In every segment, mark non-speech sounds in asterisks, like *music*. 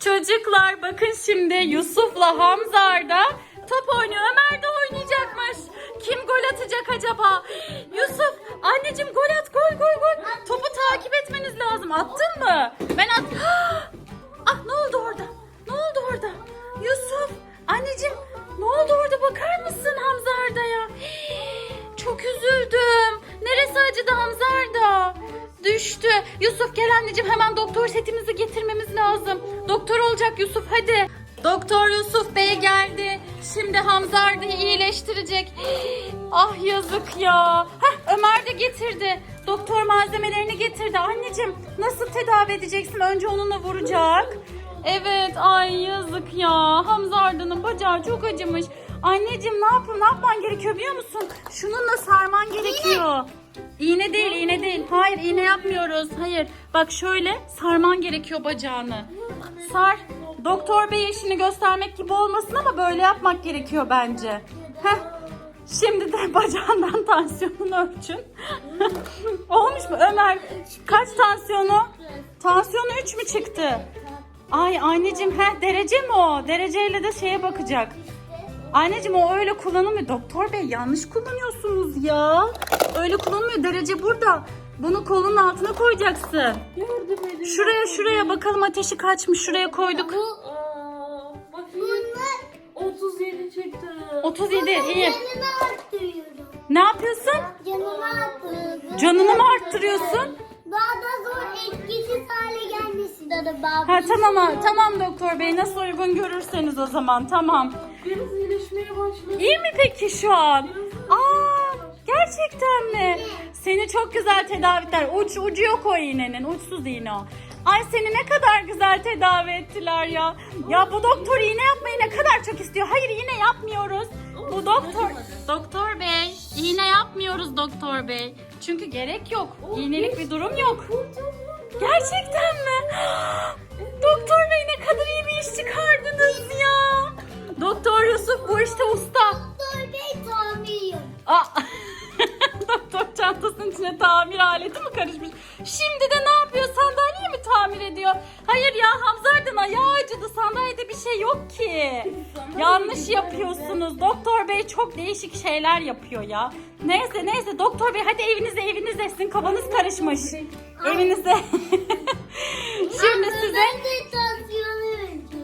Çocuklar bakın şimdi Yusuf'la Hamza top oynuyor. Ömer de oynayacakmış. Kim gol atacak acaba? Yusuf anneciğim gol at gol gol gol. Topu takip etmeniz lazım. Attın mı? Ben at. *gasps* Ah ne oldu orada? Ne oldu orada? Yusuf anneciğim ne oldu orada bakar mısın Hamza Arda'ya? *gasps* Çok üzüldüm. Neresi acıdı Hamza Arda? Düştü. Yusuf gel anneciğim hemen doktor setimizi getirmemiz lazım. Doktor olacak Yusuf hadi. Doktor Yusuf Bey geldi. Şimdi Hamza Arda'yı iyileştirecek. Ah yazık ya. Heh, Ömer de getirdi. Doktor malzemelerini getirdi. Anneciğim nasıl tedavi edeceksin? Önce onunla vuracak. Evet ay yazık ya. Hamza Arda'nın bacağı çok acımış. Anneciğim ne yapayım? Ne yapman gerekiyor biliyor musun? Şununla sarman gerekiyor. İğne değil, iğne değil. Hayır, iğne yapmıyoruz. Hayır. Bak şöyle sarman gerekiyor bacağını. Sar. Doktor bey işini göstermek gibi olmasın ama böyle yapmak gerekiyor bence. Heh. Şimdi de *laughs* bacağından tansiyonunu ölçün. *laughs* Olmuş mu Ömer? Kaç tansiyonu? Tansiyonu 3 mü çıktı? Ay anneciğim heh derece mi o? Dereceyle de şeye bakacak. Anneciğim o öyle kullanılmıyor. Doktor bey yanlış kullanıyorsunuz ya. Öyle kullanılmıyor. Derece burada. Bunu kolunun altına koyacaksın. Yardım edin. Şuraya şuraya bakalım ateşi kaçmış. Şuraya koyduk. Aa, bakayım. 37 çıktı. 37 iyi. Arttırıyorum. Ne yapıyorsun? Canını arttırıyorum. Canını mı arttırıyorsun? Daha da zor etkisiz hale gelmesin. Baba. Ha tamam ha, tamam doktor bey nasıl uygun görürseniz o zaman tamam. Biraz iyileşmeye başladı. İyi mi peki şu an? Aa gerçekten mi? Seni çok güzel tedavi ettiler. Uç, ucu yok o iğnenin. Uçsuz iğne o. Ay seni ne kadar güzel tedavi ettiler ya. Ya bu doktor iğne yapmayı ne kadar çok istiyor. Hayır iğne yapmıyoruz. Bu doktor... Doktor bey iğne yapmıyoruz doktor bey. Çünkü gerek yok. İğnelik bir durum yok. Gerçekten mi? Çantasının içine tamir aleti mi karışmış? Şimdi de ne yapıyor? Sandalye mi tamir ediyor? Hayır ya Hamza'nın ayağı acıdı. Sandalyede bir şey yok ki. Yanlış yapıyorsunuz. Doktor bey çok değişik şeyler yapıyor ya. Neyse neyse doktor bey hadi evinize evinize. Sizin kafanız karışmış. *laughs* Evinize. Şimdi size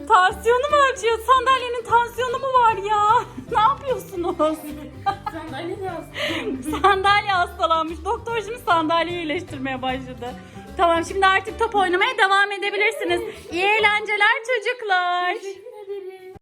tansiyonu mu ölçüyor? Sandalyenin tansiyonu mu var ya? Ne yapıyorsunuz? *laughs* Sandalye de aslında. Sandalye hastalanmış. Doktor şimdi sandalyeyi iyileştirmeye başladı. Tamam şimdi artık top oynamaya devam edebilirsiniz. İyi eğlenceler çocuklar.